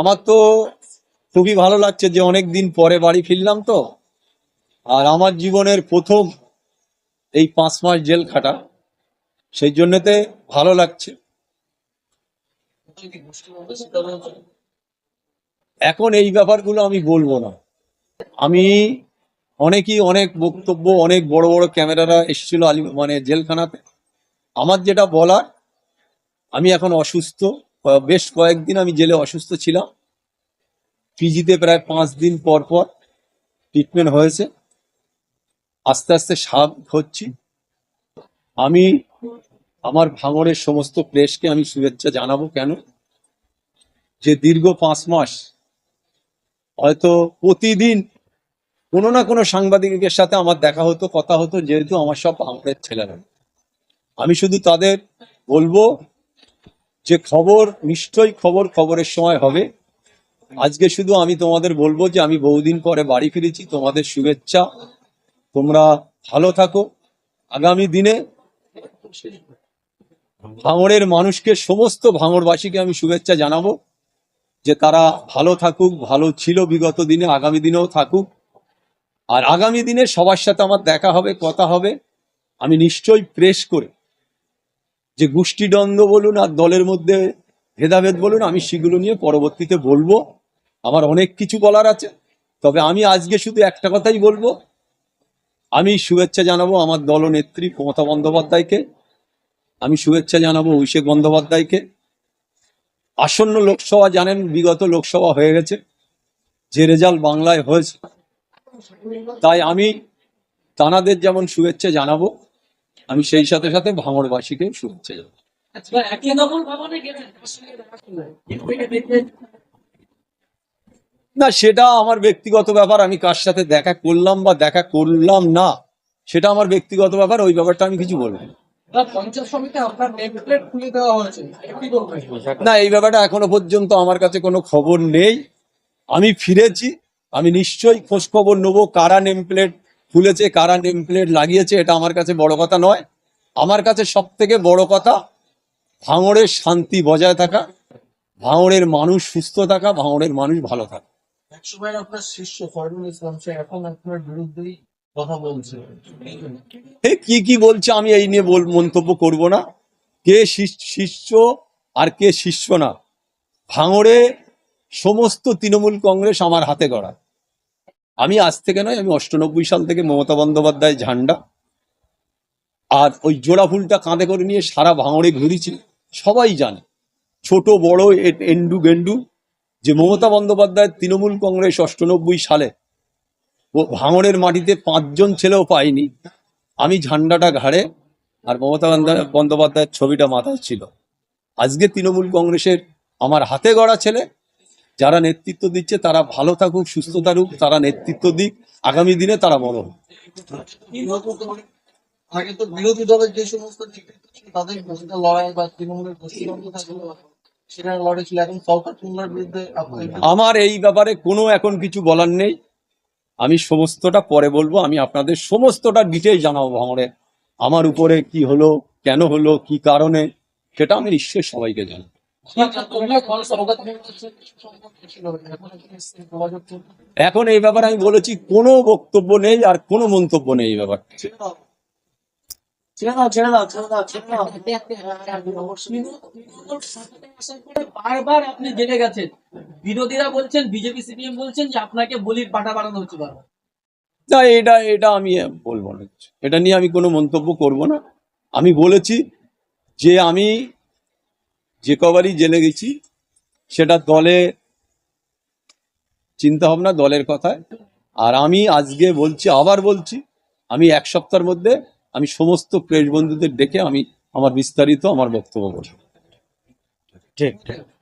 আমার তো খুবই ভালো লাগছে যে অনেক দিন পরে বাড়ি ফিরলাম তো। আর আমার জীবনের প্রথম এই পাঁচ মাস জেল খাটা, সেই জন্যতে ভালো লাগছে। এখন এই ব্যাপারগুলো আমি বলব না। আমি অনেকই অনেক বক্তব্য, অনেক বড় বড় ক্যামেরারা এসেছিল আলি মানে জেলখানাতে। আমার যেটা বলার, আমি এখন অসুস্থ। বেশ কয়েকদিন আমি জেলে অসুস্থ ছিলাম। পিজিতে প্রায় পাঁচ দিন পর পর ট্রিটমেন্ট হয়েছে। আস্তে আস্তে সাব হচ্ছি। আমি আমার ভাঙড়ের সমস্ত প্রেসকে আমি শুভেচ্ছা জানাব কেন? যে দীর্ঘ পাঁচ মাস হয়তো প্রতিদিন কোনো না কোনো সাংবাদিকের সাথে আমার দেখা হতো, কথা হতো, যেহেতু আমার সব ভাঙড়ের ছেলেরা। আমি শুধু তাদের বলব যে খবর, নিশ্চয়ই খবর খবরের সময় হবে। আজকে শুধু আমি তোমাদের বলব যে আমি বহুদিন পরে বাড়ি ফিরেছি। তোমাদের শুভেচ্ছা। তোমরা ভালো থাকো। আগামী দিনে ভাঙড়ের মানুষকে, সমস্ত ভাঙড়বাসীকে আমি শুভেচ্ছা জানাব যে তারা ভালো থাকুক, ভালো ছিল বিগত দিনে, আগামী দিনেও থাকুক। আর আগামী দিনে সবার সাথে আমার দেখা হবে, কথা হবে। আমি নিশ্চয়ই প্রেস করে যে গোষ্ঠীদ্বন্দ্ব বলুন আর দলের মধ্যে ভেদাভেদ বলুন, আমি সেগুলো নিয়ে পরবর্তীতে বলব। আমার অনেক কিছু বলার আছে। তবে আমি আজকে শুধু একটা কথাই বলব। আমি শুভেচ্ছা জানাব আমার দলনেত্রী মমতা বন্দ্যোপাধ্যায়কে। আমি শুভেচ্ছা জানাব অভিষেক বন্দ্যোপাধ্যায়কে। আসন্ন লোকসভা জানেন, বিগত লোকসভা হয়ে গেছে। যে রেজাল্ট বাংলায় হয়েছে। তাই আমি তানাদের যেমন শুভেচ্ছা জানাব আমি সেই সাথে সাথে ভাঙড়বাসীকে শুভেচ্ছা দেখলেন না সেটা আমার ব্যক্তিগত ব্যাপার আমি কার সাথে দেখা করলাম বা দেখা করলাম না সেটা আমার ব্যক্তিগত ব্যাপার ওই ব্যাপারটা আমি কিছু বলব না। এই ব্যাপারটা এখনও পর্যন্ত আমার কাছে কোনো খবর নেই। আমি ফিরেছি আমি নিশ্চয়ই খোঁজ খবর নেব কারা নেম প্লেট খুলেছে কারা নেম প্লেট লাগিয়েছে এটা আমার কাছে বড় কথা নয়। আমার কাছে সব থেকে বড় কথা ভাঙড়ের শান্তি বজায় থাকা ভাঙড়ের মানুষ সুস্থ থাকা ভাঙড়ের মানুষ ভালো থাকা। একসময় আপনার শিষ্য ফররুল ইসলাম এখন আপনার বিরুদ্ধেই কথা বলছে। কি কি বলছে আমি এই নিয়ে বল মন্তব্য করব না। কে শিষ- শিষ্য আর কে শিষ্য না। ভাঙড়ে সমস্ত তৃণমূল কংগ্রেস আমার হাতে গড়া আমি আজ থেকে নয়, আমি অষ্টানব্বই সাল থেকে মমতা বন্দ্যোপাধ্যায় ঝান্ডা। আর ওই জোড়া ফুলটা কাঁধে করে নিয়ে সারা ভাঙড়ে ঘুরেছি, সবাই জানে। ছোট, বড় এন্ডু গেন্ডু, যে মমতা বন্দ্যোপাধ্যায় তৃণমূল কংগ্রেস অষ্টানব্বই সালে, ও ভাঙড়ের মাটিতে পাঁচজন ছেলেও পায়নি। আমি ঝান্ডাটা ঘাড়ে আর মমতা বন্দ্যা- বন্দ্যোপাধ্যায়ের ছবিটা মাথায় ছিল। আজকে তৃণমূল কংগ্রেসের আমার হাতে গড়া ছেলে যারা নেতৃত্ব দিচ্ছে তারা ভালো থাকুক সুস্থ থাকুক তারা নেতৃত্ব দিক। আগামী দিনে তারা বড় হোক। আগে তো বিরোধী দলের যে সমস্ত তাদের লড়াই বা তৃণমূলের সেটা লড়াই ছিল। এখন সরকার তুলনার বিরুদ্ধে আমার এই ব্যাপারে কোনো এখন কিছু বলার নেই। আমি সমস্তটা পরে বলব। আমি আপনাদের সমস্তটা ডিটেল জানাব ভাঙড়ে। আমার উপরে কি হলো কেন হলো কি কারণে সেটা আমি নিশ্চয়ই সবাইকে জানাব। এখন এই ব্যাপারে আমি বলেছি কোনো বক্তব্য নেই আর কোনো মন্তব্য নেই এই ব্যাপারটা দাও বারবার আপনি জেনে গেছেন। বিরোধীরা বলছেন বিজেপি সিপিএম বলছেন যে আপনাকে বলির পাটা বানানো হচ্ছে বারবার। না এটা এটা আমি বলব না। এটা নিয়ে আমি কোনো মন্তব্য করব না। আমি বলেছি যে আমি যে কবারই জেলে গেছি, সেটা দলে চিন্তা ভাবনা দলের কথায়। আর আমি আজকে বলছি, আবার বলছি, আমি এক সপ্তাহের মধ্যে আমি সমস্ত প্রেস বন্ধুদের ডেকে আমি আমার বিস্তারিত আমার বক্তব্য বলব। ঠিক ঠিক।